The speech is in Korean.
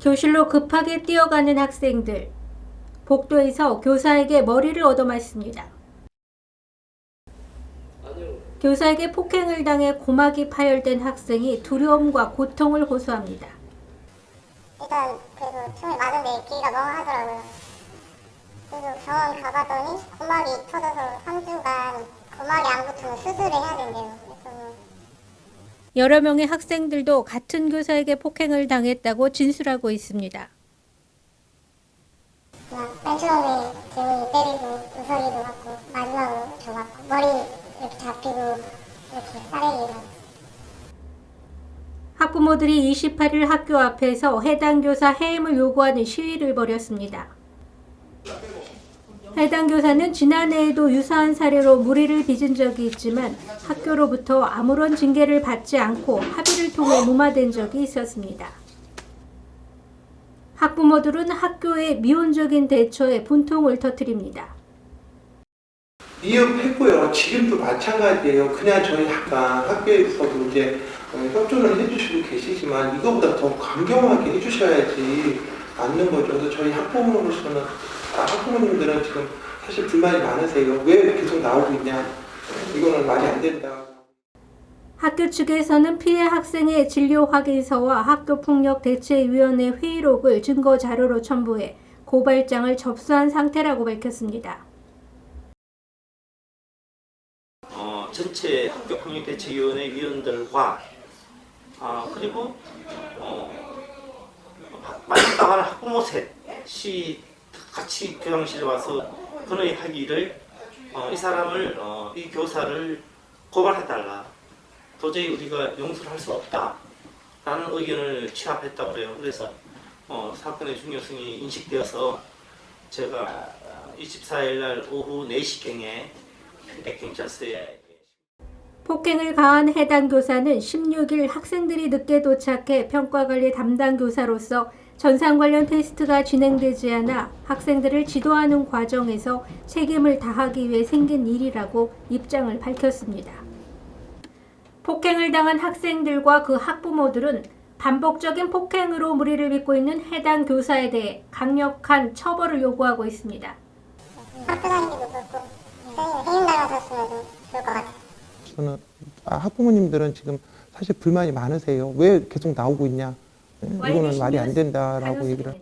교실로 급하게 뛰어가는 학생들. 복도에서 교사에게 머리를 얻어맞습니다. 교사에게 폭행을 당해 고막이 파열된 학생이 두려움과 고통을 호소합니다. 일단 그래서 총을 맞은데 기가 멍하더라고요. 그래서 병원 가봤더니 고막이 터져서 3주간 고막이 안 붙으면 수술을 해야 된대요. 그래서 여러 명의 학생들도 같은 교사에게 폭행을 당했다고 진술하고 있습니다. 맨 처음에 재훈이 때리고 우석이도 맞고 마지막으로 저 맞고 머리 이렇게 잡히고 이렇게 싸대기가 학부모들이 28일 학교 앞에서 해당 교사 해임을 요구하는 시위를 벌였습니다. 해당 교사는 지난해에도 유사한 사례로 무리를 빚은 적이 있지만 학교로부터 아무런 징계를 받지 않고 합의를 통해 무마된 적이 있었습니다. 학부모들은 학교의 미온적인 대처에 분통을 터뜨립니다. 위협했고요. 지금도 마찬가지예요. 그냥 저희 약간 학교에서도 이제 어, 협조는 해주시고 계시지만 이거보다 더 강경하게 해주셔야지 맞는 거죠. 저희 학부모로서는 아, 학부모님들은 지금 사실 불만이 많으세요. 왜 계속 나오고 있냐? 이거는 말이 안 된다. 학교 측에서는 피해 학생의 진료 확인서와 학교 폭력 대책위원회 회의록을 증거 자료로 첨부해 고발장을 접수한 상태라고 밝혔습니다. 어, 전체 학교 폭력 대책위원회 위원들과 아 그리고 어, 마땅한 학부모 셋이 같이 교장실에 와서 건의하기를 어, 이 사람을 어, 이 교사를 고발해달라. 도저히 우리가 용서를 할 수 없다 라는 의견을 취합했다고 그래요. 그래서 어, 사건의 중요성이 인식되어서 제가 24일 날 오후 4시경에 경찰서에 폭행을 가한 해당 교사는 16일 학생들이 늦게 도착해 평가관리 담당 교사로서 전상 관련 테스트가 진행되지 않아 학생들을 지도하는 과정에서 책임을 다하기 위해 생긴 일이라고 입장을 밝혔습니다. 폭행을 당한 학생들과 그 학부모들은 반복적인 폭행으로 무리를 빚고 있는 해당 교사에 대해 강력한 처벌을 요구하고 있습니다. 학교 다니기도 그렇고 선생님 해임 당하셨으면 좋을 것 같아요. 저는 아, 학부모님들은 지금 사실 불만이 많으세요. 왜 계속 나오고 있냐? 이거는 말이 안 된다라고 얘기를.